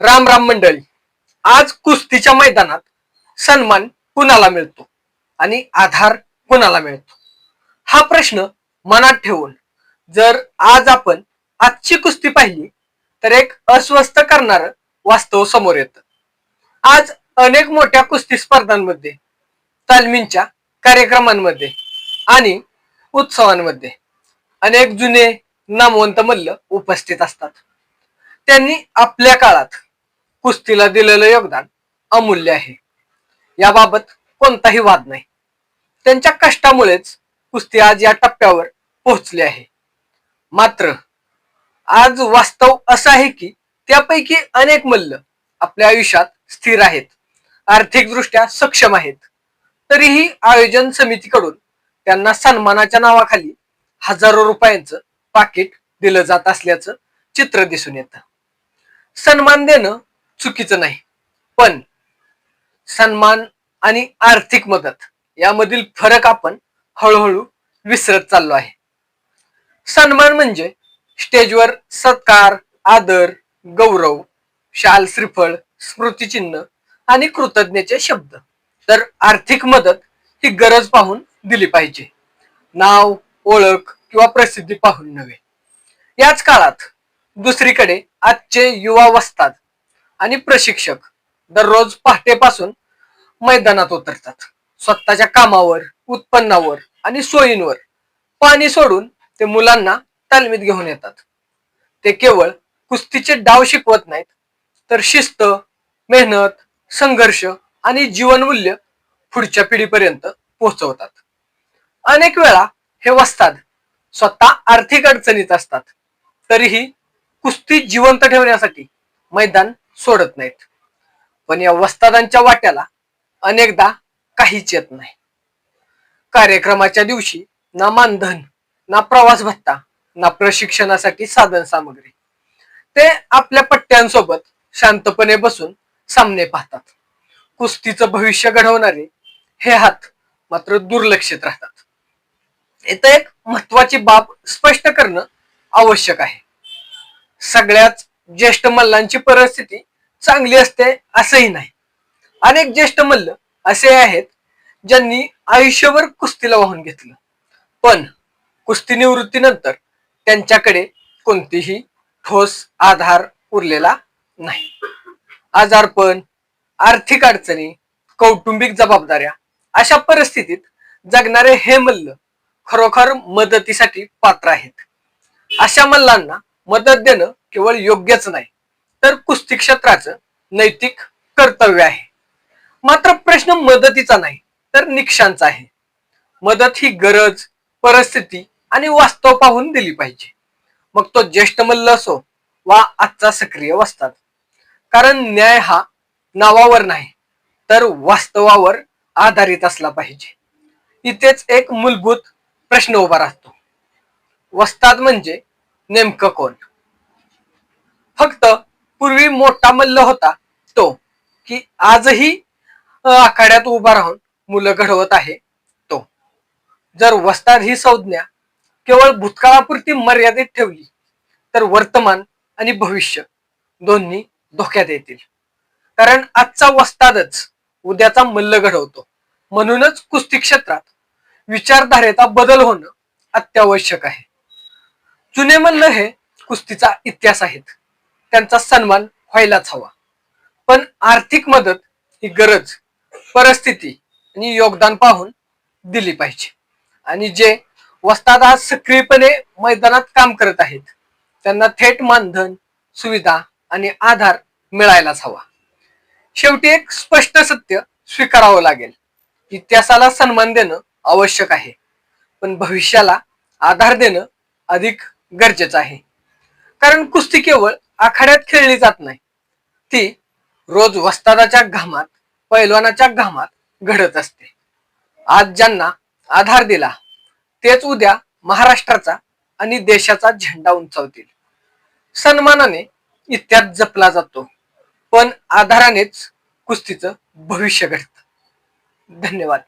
राम राम मंडळी. आज कुस्तीच्या मैदानात सन्मान कुणाला मिळतो आणि आधार कुणाला मिळतो? हा प्रश्न मनात ठेवून जर आज आपण आजची कुस्ती पाहिली तर एक अस्वस्थ करणार वास्तव समोर येतं. आज अनेक मोठ्या कुस्ती स्पर्धांमध्ये तालमींच्या कार्यक्रमांमध्ये आणि उत्सवांमध्ये अनेक जुने नामवंत मल्ल उपस्थित असतात. त्यांनी आपल्या काळात कुस्तीला दिलेलं योगदान अमूल्य आहे. याबाबत कोणताही वाद नाही. त्यांच्या कष्टामुळेच कुस्ती आज या टप्प्यावर पोहोचली आहे. मात्र आज वास्तव असं आहे की त्यापैकी अनेक मल्ल आपल्या आयुष्यात स्थिर आहेत आर्थिकदृष्ट्या सक्षम आहेत. तरीही आयोजन समितीकडून त्यांना सन्मानाच्या नावाखाली हजारो रुपयांचं पाकिट दिलं जात असल्याचं चित्र दिसून येतं. सन्मान देणं चुकीचं नाही. पण सन्मान आणि आर्थिक मदत यामधील फरक आपण हळूहळू विसरत चाललो आहे. सन्मान म्हणजे स्टेजवर सत्कार आदर गौरव शाल श्रीफळ स्मृतिचिन्ह आणि कृतज्ञचे शब्द. तर आर्थिक मदत ही गरज पाहून दिली पाहिजे. नाव ओळख किंवा प्रसिद्धी पाहून नव्हे. याच काळात दुसरीकडे आजचे युवा वस्तात आणि प्रशिक्षक दररोज पहाटेपासून मैदानात उतरतात. स्वतःच्या कामावर उत्पन्नावर आणि सोयींवर पाणी सोडून ते मुलांना तालमीत घेऊन येतात. ते केवळ कुस्तीचे डाव शिकवत नाहीत तर शिस्त मेहनत संघर्ष आणि जीवनमूल्य पुढच्या पिढीपर्यंत पोहोचवतात. अनेक वेळा हे वस्ताद स्वतः आर्थिक अडचणीत असतात तरीही कुस्ती जिवंत ठेवण्यासाठी मैदान सोडत नाहीत. पण या वस्तादांच्या वाट्याला अनेकदा काहीच येत नाही. कार्यक्रमाच्या दिवशी ना मानधन ना प्रवास भत्ता ना प्रशिक्षणासाठी साधन सामग्री. ते आपल्या पट्ट्यांसोबत शांतपणे बसून सामने पाहतात. कुस्तीचं भविष्य घडवणारे हे हात मात्र दुर्लक्षित राहतात. इथं एक महत्वाची बाब स्पष्ट करणं आवश्यक आहे. सगळ्याच ज्येष्ठ मल्लांची परिस्थिती चांगली असते असंही नाही. अनेक ज्येष्ठ मल्ल असे आहेत ज्यांनी आयुष्यभर कुस्तीला वाहून घेतलं. पण कुस्ती निवृत्तीनंतर त्यांच्याकडे कोणतीही ठोस आधार उरलेला नाही. आजारपण आर्थिक अडचणी कौटुंबिक जबाबदाऱ्या अशा परिस्थितीत जगणारे हे मल्ल खरोखर मदतीसाठी पात्र आहेत. अशा मल्लांना मदत देणं केवळ योग्यच नाही. तर कुस्ती क्षेत्राचं नैतिक कर्तव्य आहे. मात्र प्रश्न मदतीचा नाही तर निकषांचा आहे. मदत ही गरज परिस्थिती आणि वास्तव पाहून दिली पाहिजे. मग तो ज्येष्ठ मल्ल असो वा आजचा सक्रिय वस्तात. कारण न्याय हा नावावर नाही तर वास्तवावर आधारित असला पाहिजे. इथेच एक मूलभूत प्रश्न उभा राहतो. वस्ताद म्हणजे नेमकं कोण? फक्त पूर्वी मोठा मल्ल होता तो की आजही आखाड्यात उभा राहून मुलं घडवत आहे तो. जर वस्ताद ही संज्ञा केवळ भूतकाळापुरती मर्यादित ठेवली तर वर्तमान आणि भविष्य दोन्ही धोक्यात येतील. कारण आजचा वस्तादच उद्याचा मल्ल घडवतो. म्हणूनच कुस्ती क्षेत्रात विचारधारेचा बदल होणं अत्यावश्यक आहे. जुने मल्ल हे कुस्तीचा इतिहास आहेत. त्यांचा सन्मान व्हायलाच हवा. पण आर्थिक मदत ही गरज परिस्थिती आणि योगदान पाहून दिली पाहिजे. आणि जे वस्ताद आज सक्रियपणे मैदानात काम करत आहेत त्यांना थेट मानधन सुविधा आणि आधार मिळायलाच हवा. शेवटी एक स्पष्ट सत्य स्वीकारावं लागेल इतिहासाला सन्मान देणं आवश्यक आहे. पण भविष्याला आधार देणं अधिक गरजेचं आहे. कारण कुस्ती केवळ आखाड्यात खेळली जात नाही. ती रोज वस्तादाच्या घामात पैलवानाच्या घामात घडत असते. आज ज्यांना आधार दिला तेच उद्या महाराष्ट्राचा आणि देशाचा झेंडा उंचावतील. सन्मानाने इत्यात जपला जातो. पण आधारानेच कुस्तीचं भविष्य घडतं. धन्यवाद.